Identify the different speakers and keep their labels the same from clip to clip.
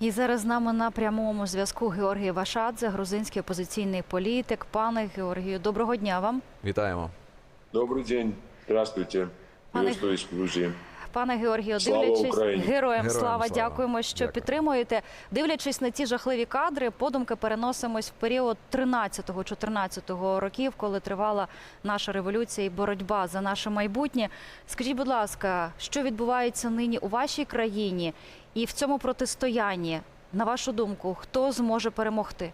Speaker 1: І зараз з нами на прямому зв'язку Георгій Вашадзе, грузинський опозиційний політик. Пане Георгію, доброго дня вам.
Speaker 2: Вітаємо.
Speaker 3: Добрий день. Здравствуйте.
Speaker 1: Пане-
Speaker 3: Грузии.
Speaker 1: Пане Георгію,
Speaker 3: Слава
Speaker 1: дивлячись
Speaker 3: Україні!
Speaker 1: героям,
Speaker 2: Героям
Speaker 1: слава,
Speaker 2: слава!
Speaker 1: дякуємо, що
Speaker 2: Дякую.
Speaker 1: підтримуєте. Дивлячись на ті жахливі кадри, подумки переносимось в період 13-14 років, коли тривала наша революція і боротьба за наше майбутнє. Скажіть, будь ласка, що відбувається нині у вашій країні і в цьому протистоянні? На вашу думку, хто зможе перемогти?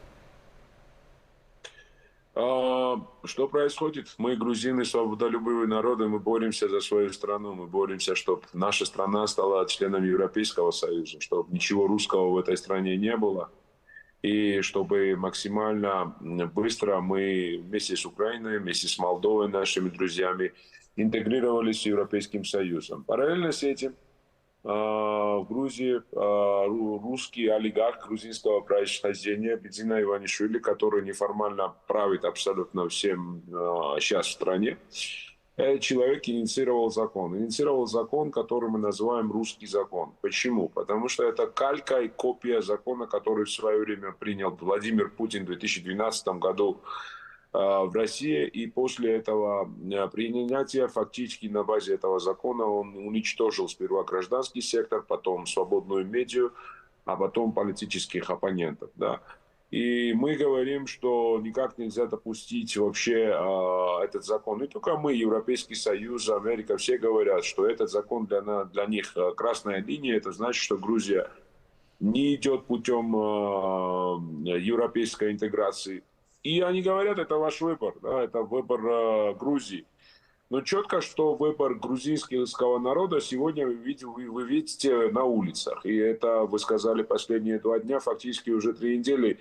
Speaker 3: А, что происходит? Мы, грузины, свободолюбивые народы, мы боремся за свою страну, мы боремся, чтобы наша страна стала членом Европейского Союза, чтобы ничего русского в этой стране не было. И чтобы максимально быстро мы вместе с Украиной, вместе с Молдовой, нашими друзьями, интегрировались с Европейским Союзом. Параллельно с этим в Грузии а, ру- русский олигарх грузинского происхождения Бедзина Иванишвили, который неформально правит абсолютно всем а, сейчас в стране, этот человек инициировал закон. Инициировал закон, который мы называем русский закон. Почему? Потому что это калька и копия закона, который в свое время принял Владимир Путин в 2012 году в России. И после этого э, принятия фактически на базе этого закона он уничтожил сперва гражданский сектор, потом свободную медиа, а потом политических оппонентов. Да. И мы говорим, что никак нельзя допустить вообще э, этот закон. Не только мы, Европейский Союз, Америка, все говорят, что этот закон для, для них э, красная линия. Это значит, что Грузия не идет путем э, европейской интеграции. И они говорят, это ваш выбор, да, это выбор э, Грузии. Но четко, что выбор грузинского народа сегодня вы видите, вы, видите на улицах. И это вы сказали последние два дня, фактически уже три недели,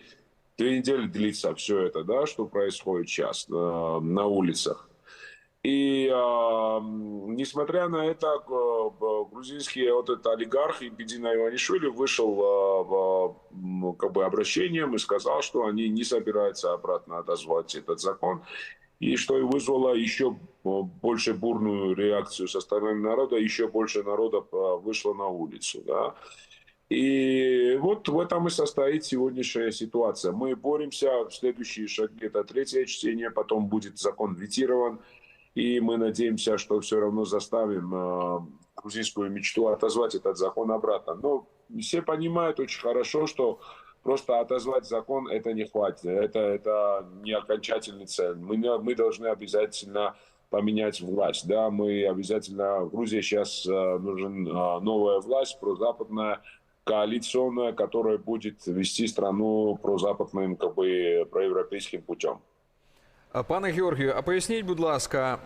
Speaker 3: три недели длится все это, да, что происходит сейчас э, на улицах. И э, несмотря на это, грузинский вот этот олигарх Бедина Иванишвили вышел э, как бы обращением и сказал, что они не собираются обратно отозвать этот закон. И что и вызвало еще больше бурную реакцию со стороны народа, еще больше народа э, вышло на улицу. Да. И вот в этом и состоит сегодняшняя ситуация. Мы боремся, следующие шаги это третье чтение, потом будет закон ветирован, и мы надеемся, что все равно заставим э, грузинскую мечту отозвать этот закон обратно. Но все понимают очень хорошо, что просто отозвать закон это не хватит, это, это не окончательный цель. Мы, мы должны обязательно поменять власть. Да, мы обязательно, Грузии сейчас э, нужен э, новая власть, прозападная, коалиционная, которая будет вести страну прозападным, как бы, проевропейским путем.
Speaker 2: Пане Георгію, а поясніть, будь ласка,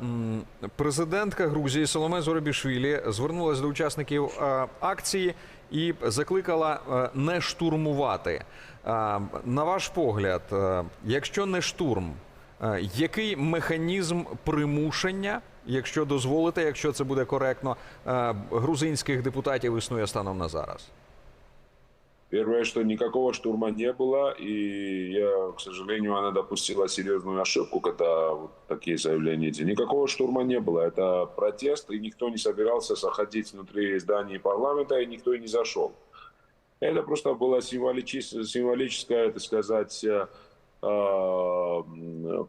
Speaker 2: президентка Грузії Соломе Зоробішвілі звернулася до учасників акції і закликала не штурмувати. На ваш погляд, якщо не штурм, який механізм примушення, якщо дозволите, якщо це буде коректно, грузинських депутатів існує станом на зараз?
Speaker 3: Первое, что никакого штурма не было, и я, к сожалению, она допустила серьезную ошибку, когда вот такие заявления эти. Никакого штурма не было. Это протест, и никто не собирался заходить внутри здания парламента, и никто и не зашел. Это просто была символичес- символическая, так сказать, э, э,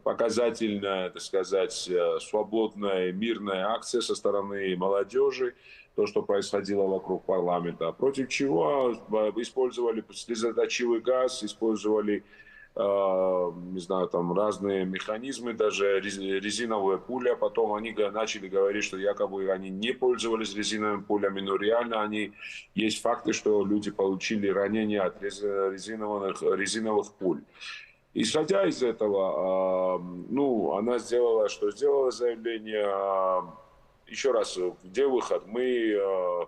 Speaker 3: показательная, так сказать, э, свободная, мирная акция со стороны молодежи, то, что происходило вокруг парламента. Против чего э, использовали слезоточивый газ, использовали э, не знаю, там разные механизмы, даже рез- резиновые пули, а потом они начали говорить, что якобы они не пользовались резиновыми пулями, но реально они, есть факты, что люди получили ранения от рез- резиновых, резиновых пуль. Исходя из этого, э, ну, она сделала, что сделала заявление, э, еще раз, э, где выход? Мы э,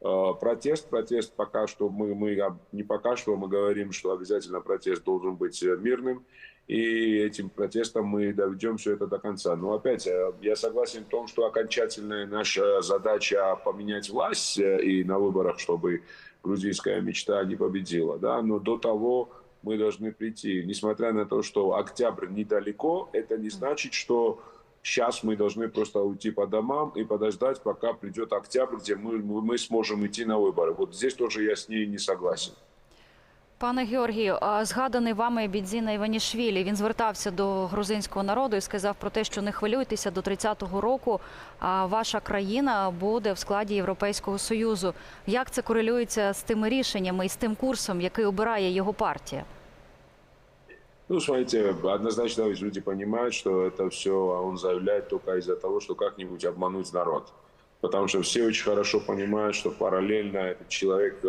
Speaker 3: э, протест, протест пока что мы, мы не пока что мы говорим, что обязательно протест должен быть мирным, и этим протестом мы доведем все это до конца. Но опять, я согласен в том, что окончательная наша задача поменять власть и на выборах, чтобы грузинская мечта не победила, да, но до того мы должны прийти. Несмотря на то, что октябрь недалеко, это не значит, что сейчас мы должны просто уйти по домам и подождать, пока придет октябрь, где мы, мы сможем идти на выборы. Вот здесь тоже я с ней не согласен.
Speaker 1: Пане Георгію, а згаданий вами Бідзіна Іванішвілі, він звертався до грузинського народу і сказав про те, що не хвилюйтеся до 30-го року, а ваша країна буде в складі Європейського союзу. Як це корелюється з тими рішеннями і з тим курсом, який обирає його партія?
Speaker 3: Ну, смотрите, однозначно люди понимают, что это все он заявляет только из-за того, что как-нибудь обмануть народ. Потому что все очень хорошо понимают, что параллельно этот человек э,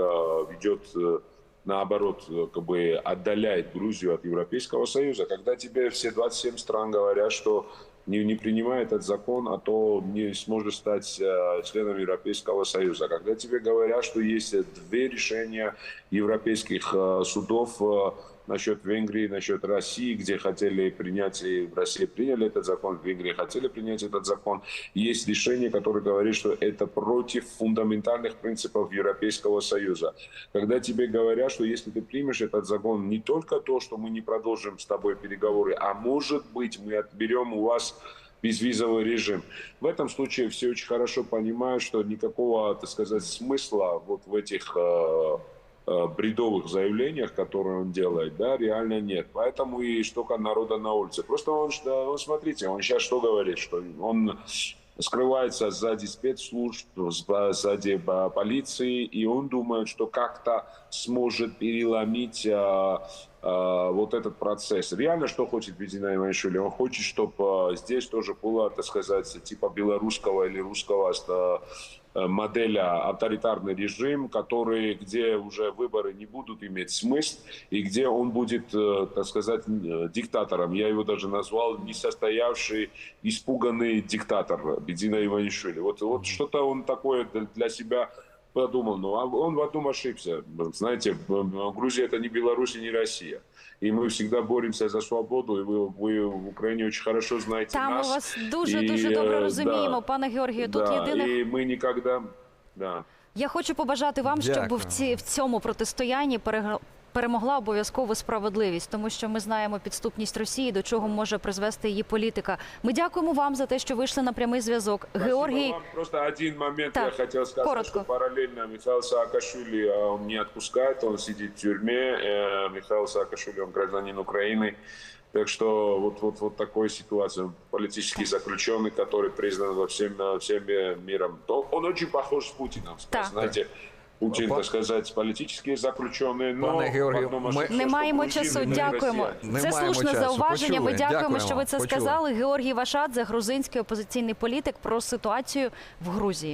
Speaker 3: ведет, э, наоборот, э, как бы отдаляет Грузию от Европейского Союза. Когда тебе все 27 стран говорят, что не, не принимая этот закон, а то не сможет стать э, членом Европейского Союза. Когда тебе говорят, что есть две решения европейских э, судов э, насчет Венгрии, насчет России, где хотели принять, и в России приняли этот закон, в Венгрии хотели принять этот закон. Есть решение, которое говорит, что это против фундаментальных принципов Европейского Союза. Когда тебе говорят, что если ты примешь этот закон, не только то, что мы не продолжим с тобой переговоры, а может быть мы отберем у вас безвизовый режим. В этом случае все очень хорошо понимают, что никакого, так сказать, смысла вот в этих э, бредовых заявлениях, которые он делает, да, реально нет. Поэтому и штука народа на улице. Просто он, он, смотрите, он сейчас что говорит, что он скрывается сзади спецслужб, сза- сзади э, полиции, и он думает, что как-то сможет переломить э, э, вот этот процесс. Реально, что хочет Бедина Иванишвили? Он хочет, чтобы здесь тоже было, так сказать, типа белорусского или русского э, э, моделя авторитарный режим, который, где уже выборы не будут иметь смысл, и где он будет, э, так сказать, э, диктатором. Я его даже назвал несостоявший, испуганный диктатор Бедина Иванишвили. Вот, вот что-то он такое для себя подумал. Ну, а он в одном ошибся. Знаете, в- Грузия это не Беларусь и не Россия. И мы всегда боремся за свободу, и вы, вы в Украине очень хорошо знаете
Speaker 1: Та ми
Speaker 3: нас.
Speaker 1: вас дуже
Speaker 3: і,
Speaker 1: дуже
Speaker 3: е,
Speaker 1: добре
Speaker 3: да.
Speaker 1: розуміємо, пане Георгію. Тут
Speaker 3: да,
Speaker 1: єдине
Speaker 3: и мы никогда... Да.
Speaker 1: Я хочу побажати вам, щоб
Speaker 2: Дякую.
Speaker 1: в, ці, в цьому протистоянні перег- перемогла обов'язково справедливість, тому що ми знаємо підступність Росії, до чого може призвести її політика. Ми дякуємо вам за те, що вийшли на прямий зв'язок.
Speaker 3: Спасибо
Speaker 1: Георгій,
Speaker 3: вам. Просто один момент
Speaker 1: Так,
Speaker 3: я хотел сказать,
Speaker 1: коротко.
Speaker 3: что параллельно Михаил Саакашвили а, он не отпускает, он сидит в тюрьме. Э, Михаил Саакашвили, он гражданин Украины. Так что вот, вот, вот такой ситуация. Политический заключенный, который признан во всем, э, всем э, миром. То Он очень похож с Путиным.
Speaker 1: Так.
Speaker 3: Знаете, Путин,
Speaker 2: Па-
Speaker 3: так сказати, політичні заключені, но
Speaker 2: Пане Георгію, ми-
Speaker 1: не маємо часу. Дякуємо.
Speaker 2: Не
Speaker 1: Це слушне
Speaker 2: часу.
Speaker 1: зауваження. Ми дякуємо,
Speaker 2: Дякуємо
Speaker 1: що ви це
Speaker 2: Почули.
Speaker 1: сказали. Георгій Вашадзе, грузинський опозиційний політик, про ситуацію в Грузії.